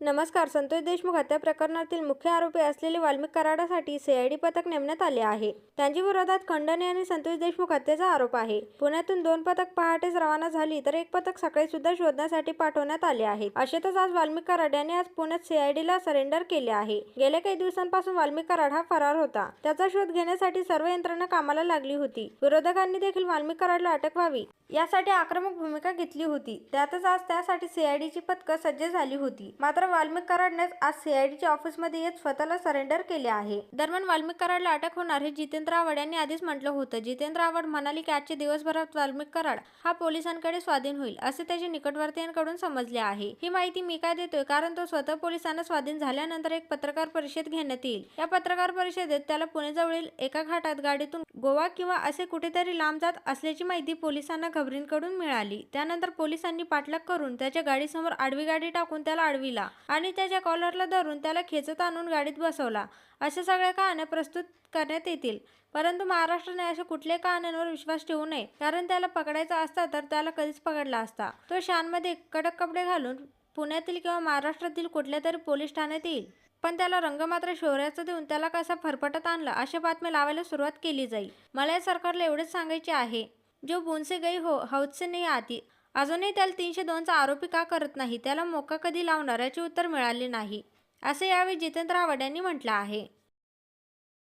नमस्कार संतोष देशमुख. हत्या प्रकरणातील मुख्य आरोपी असलेले वाल्मिक कराडासाठी सीआयडी पथक नेमण्यात आले आहे. त्यांच्या विरोधात खंडणी आणि संतोष देशमुख हत्येचा आरोप आहे. पुण्यातून दोन पथक पहाटेच रवाना झाली तर एक पथक सकाळी सुद्धा शोधण्यासाठी पाठवण्यात आले आहे. अशातच आज वाल्मिक कराड यांनी आज पुण्यात सीआयडीला सरेंडर केले आहे. गेल्या काही दिवसांपासून वाल्मिक कराड हा फरार होता. त्याचा शोध घेण्यासाठी सर्व यंत्रणा कामाला लागली होती. विरोधकांनी देखील वाल्मिक कराडला अटक व्हावी यासाठी आक्रमक भूमिका घेतली होती. त्यातच आज त्यासाठी सीआयडीची पथकं सज्ज झाली होती. मात्र वाल्मिक कराडनेच आज सीआयडीच्या ऑफिसमध्ये येत स्वतःला सरेंडर केले आहे. दरम्यान वाल्मिक कराडला अटक होणार हे जितेंद्र आव्हाड यांनी आधीच म्हटलं होतं. जितेंद्र आव्हाड म्हणाले की आजच्या दिवसभरात वाल्मिक कराड हा पोलिसांकडे स्वाधीन होईल असे त्याचे निकटवर्तीयांकडून समजले आहे. ही माहिती मी काय देतोय? कारण तो स्वतः पोलिसांना स्वाधीन झाल्यानंतर एक पत्रकार परिषद घेण्यात येईल. या पत्रकार परिषदेत त्याला पुणेजवळील एका घाटात गाडीतून गोवा किंवा असे कुठेतरी लांब जात असल्याची माहिती पोलिसांना घबरींकडून मिळाली. त्यानंतर पोलिसांनी पाठलाग करून त्याच्या गाडीसमोर आडवी गाडी टाकून त्याला अडविला आणि त्याच्या कॉलरला धरून त्याला खेचत आणून गाडीत बसवला. अशा सगळ्या कहाण्या प्रस्तुत करण्यात येतील. परंतु महाराष्ट्राने अशा कुठल्याही कहाण्यांवर विश्वास ठेवू नये. कारण त्याला पकडायचा असता तर त्याला कधीच पकडला असता. तो शानमध्ये कडक कपडे घालून पुण्यातील किंवा महाराष्ट्रातील कुठल्या तरी पोलीस ठाण्यात येईल. पण त्याला रंग मात्र शौर्याचा देऊन त्याला कसा फरफटत आणला अशा बातम्या लावायला सुरुवात केली जाईल मला या सरकारला एवढेच सांगायचे आहे. जो बोनसे गई हो हौद से नाही आती. अजूनही त्याला तीनशे दोनचा आरोपी का करत नाही? त्याला मोका कधी लावणार? याचे उत्तर मिळाले नाही. असे यावेळी जितेंद्र आव्हाड यांनी म्हटलं आहे.